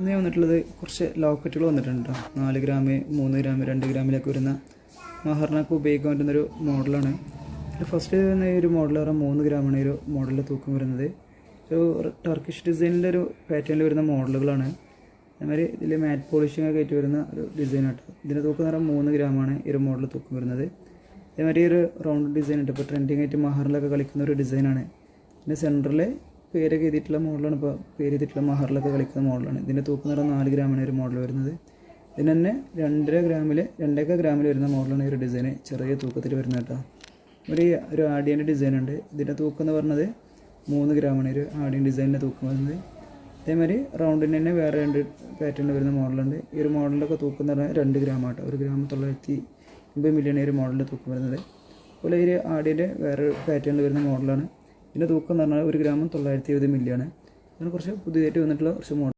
ഇന്ന് വന്നിട്ടുള്ളത് കുറച്ച് ലോക്കറ്റുകൾ വന്നിട്ടുണ്ട്? നാല് ഗ്രാം മൂന്ന് ഗ്രാം രണ്ട് ഗ്രാമിലൊക്കെ വരുന്ന മഹറിനൊക്കെ ഉപയോഗിക്കാൻ പറ്റുന്നൊരു മോഡലാണ് ഫസ്റ്റ് വരുന്ന ഒരു മോഡൽ പറഞ്ഞാൽ മൂന്ന് ഗ്രാമാണ് ഈ ഒരു മോഡലിന്റെ തൂക്കം വരുന്നത്. ഒരു ടർക്കിഷ് ഡിസൈനിന്റെ ഒരു പാറ്റേണിൽ വരുന്ന മോഡലുകളാണ്. അതേമാതിരി ഇതിൽ മാറ്റ് പോളിഷിംഗ് ഒക്കെ ആയിട്ട് വരുന്ന ഒരു ഡിസൈൻ ആട്ടോ. ഇതിന്റെ തൂക്കം എന്ന് പറഞ്ഞാൽ മൂന്ന് ഗ്രാമാണ് ഈ ഒരു മോഡൽ തൂക്കം വരുന്നത്. അതേമാതിരി ഒരു റൗണ്ട് ഡിസൈൻ ഉണ്ട്. ഇപ്പോൾ ട്രെൻഡിങ് ആയിട്ട് മഹറിലൊക്കെ കളിക്കുന്ന ഒരു ഡിസൈനാണ് ഇതിന്റെ സെന്ററിൽ പേരൊക്കെ എഴുതിയിട്ടുള്ള മോഡലാണ്. ഇപ്പോൾ പേര് എഴുതിയിട്ടുള്ള മഹറിലൊക്കെ കളിക്കുന്ന മോഡലാണ്. ഇതിന്റെ തൂക്കം നിറം നാല് ഗ്രാമാണ് ഒരു മോഡൽ വരുന്നത്. ഇതിന് തന്നെ രണ്ടര ഗ്രാമിൽ രണ്ടേക്കാൾ ഗ്രാമിൽ വരുന്ന മോഡലാണ് ഈ ഒരു ഡിസൈന് ചെറിയ തൂക്കത്തിൽ വരുന്നത് കേട്ടോ. ഒരു ഒരു ആഡിയന്റെ ഡിസൈൻ ഉണ്ട്. ഇതിന്റെ തൂക്കം എന്ന് പറഞ്ഞത് മൂന്ന് ഗ്രാമാണ് ഒരു ആഡിയൻ ഡിസൈനിന്റെ തൂക്കം വരുന്നത്. അതേമാതിരി റൗണ്ടിന് തന്നെ വേറെ രണ്ട് പാറ്റേണിൽ വരുന്ന മോഡലുണ്ട്. ഈ ഒരു മോഡലിന്റെ തൂക്കം എന്ന് പറഞ്ഞാൽ രണ്ട് ഗ്രാം ആട്ടോ. ഒരു ഗ്രാം തൊള്ളായിരത്തി അമ്പത് മില്യൺ ഒരു മോഡലിന്റെ തൂക്കം വരുന്നത്. അതുപോലെ ഈ ആഡിയന്റെ വേറെ പാറ്റേണിൽ വരുന്ന മോഡലാണ്. ഇതിന്റെ തൂക്കം എന്ന് പറഞ്ഞാൽ ഒരു ഗ്രാമം തൊള്ളായിരത്തി എഴുപത് മില്യാണ് അങ്ങനെ കുറച്ച് പുതിയതായിട്ട് വന്നിട്ടുള്ള കുറച്ച് മോഡൽ